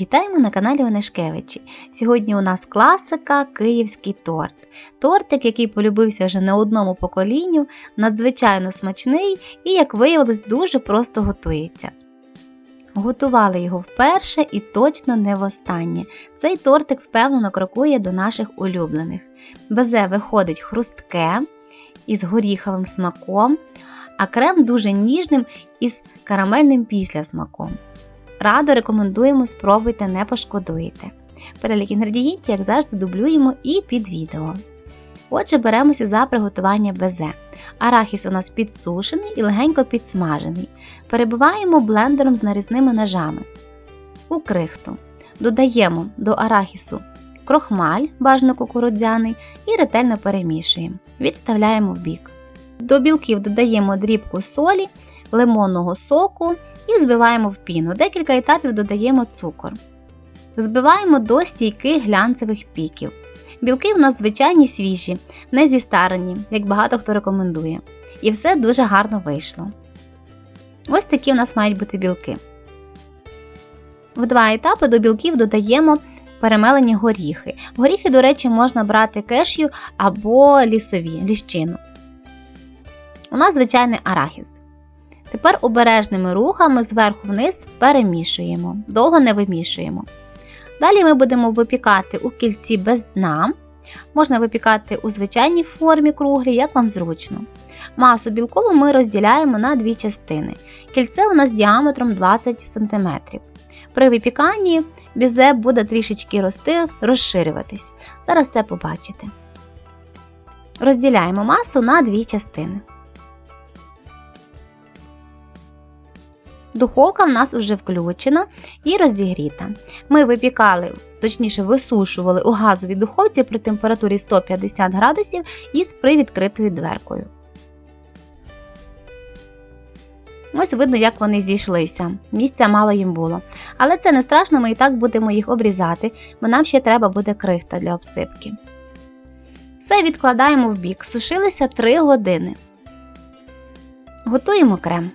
Вітаємо на каналі Онешкевичі. Сьогодні у нас класика Київський торт. Тортик, який полюбився вже не одному поколінню, надзвичайно смачний і, як виявилось, дуже просто готується. Готували його вперше і точно не востаннє. Цей тортик впевнено крокує до наших улюблених. Безе виходить хрустке із горіховим смаком, а крем дуже ніжним із карамельним післясмаком. Радо рекомендуємо, спробуйте, не пошкодуєте. Перелік інгредієнтів, як завжди, дублюємо і під відео. Отже, беремося за приготування безе. Арахіс у нас підсушений і легенько підсмажений. Перебиваємо блендером з нарізними ножами. У крихту. Додаємо до арахісу крохмаль, бажано кукурудзяний, і ретельно перемішуємо. Відставляємо в бік. До білків додаємо дрібку солі, лимонного соку і збиваємо в піну. Декілька етапів додаємо цукор. Збиваємо до стійких глянцевих піків. Білки в нас звичайні свіжі, не зістарені, як багато хто рекомендує. І все дуже гарно вийшло. Ось такі у нас мають бути білки. В два етапи до білків додаємо перемелені горіхи. Горіхи, до речі, можна брати кешю або лісові ліщину. У нас звичайний арахіс. Тепер обережними рухами зверху вниз перемішуємо, довго не вимішуємо. Далі ми будемо випікати у кільці без дна. Можна випікати у звичайній формі круглі, як вам зручно. Масу білкову ми розділяємо на дві частини. Кільце у нас діаметром 20 см. При випіканні бізе буде трішечки рости, розширюватись. Зараз все побачите. Розділяємо масу на дві частини. Духовка в нас вже включена і розігріта. Ми випікали, точніше, висушували у газовій духовці при температурі 150 градусів із привідкритою дверкою. Ось видно, як вони зійшлися. Місця мало їм було. Але це не страшно, ми і так будемо їх обрізати, бо нам ще треба буде крихта для обсипки. Все відкладаємо в бік. Сушилися 3 години. Готуємо крем.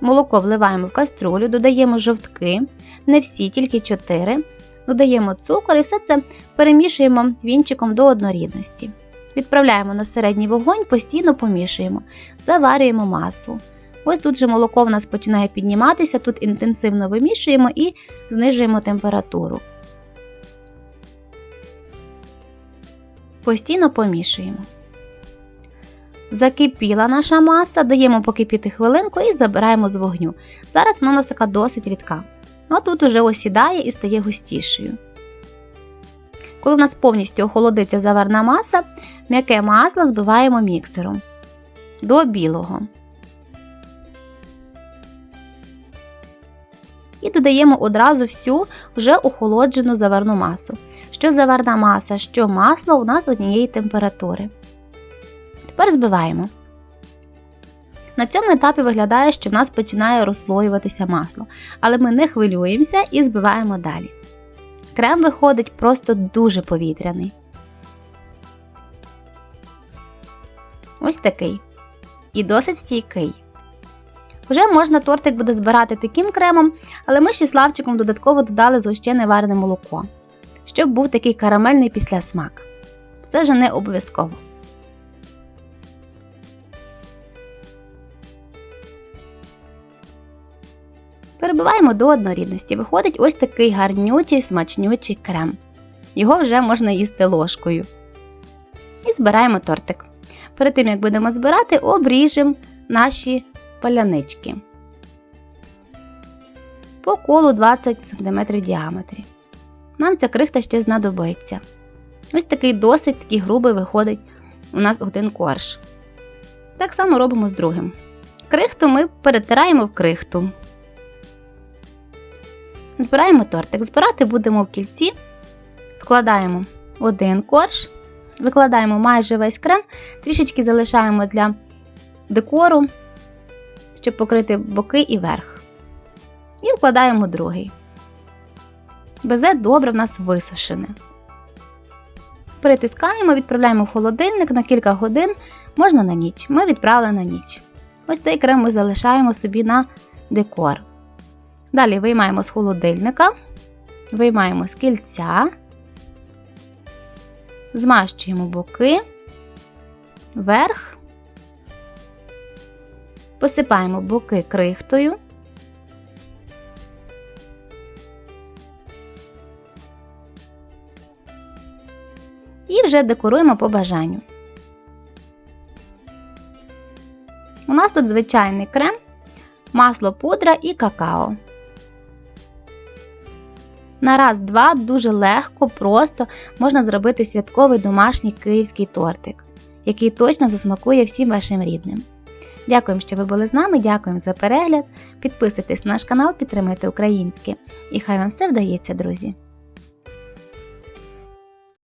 Молоко вливаємо в каструлю, додаємо жовтки, не всі, тільки 4. Додаємо цукор і все це перемішуємо вінчиком до однорідності. Відправляємо на середній вогонь, постійно помішуємо, заварюємо масу. Ось тут же молоко в нас починає підніматися, тут інтенсивно вимішуємо і знижуємо температуру. Постійно помішуємо. Закипіла наша маса, даємо покипіти хвилинку і забираємо з вогню. Зараз вона у нас така досить рідка. А тут уже осідає і стає густішою. Коли в нас повністю охолодиться заварна маса, м'яке масло збиваємо міксером до білого. І додаємо одразу всю вже охолоджену заварну масу. Що заварна маса, що масло у нас однієї температури. Тепер збиваємо. На цьому етапі виглядає, що в нас починає розслоюватися масло, але ми не хвилюємося і збиваємо далі. Крем виходить просто дуже повітряний. Ось такий. І досить стійкий. Вже можна тортик буде збирати таким кремом, але ми ще Славчиком додатково додали згущене варене молоко, щоб був такий карамельний післясмак. Це вже не обов'язково. Перебиваємо до однорідності. Виходить ось такий гарнючий смачнючий крем. Його вже можна їсти ложкою. І збираємо тортик. Перед тим, як будемо збирати, обріжемо наші палянички по колу 20 см в діаметрі. Нам ця крихта ще знадобиться. Ось такий досить такий грубий виходить у нас один корж. Так само робимо з другим. Крихту ми перетираємо в крихту. Збираємо тортик. Збирати будемо в кільці, вкладаємо один корж, викладаємо майже весь крем, трішечки залишаємо для декору, щоб покрити боки і верх. І вкладаємо другий. Безе добре в нас висушене. Притискаємо, відправляємо в холодильник на кілька годин, можна на ніч. Ми відправили на ніч. Ось цей крем ми залишаємо собі на декор. Далі виймаємо з холодильника, виймаємо з кільця, змащуємо боки, верх, посипаємо боки крихтою. І вже декоруємо по бажанню. У нас тут звичайний крем, масло пудра і какао. На раз-два дуже легко, просто можна зробити святковий домашній київський тортик, який точно засмакує всім вашим рідним. Дякуємо, що ви були з нами, дякуємо за перегляд. Підписуйтесь на наш канал, підтримуйте українське. І хай вам все вдається, друзі!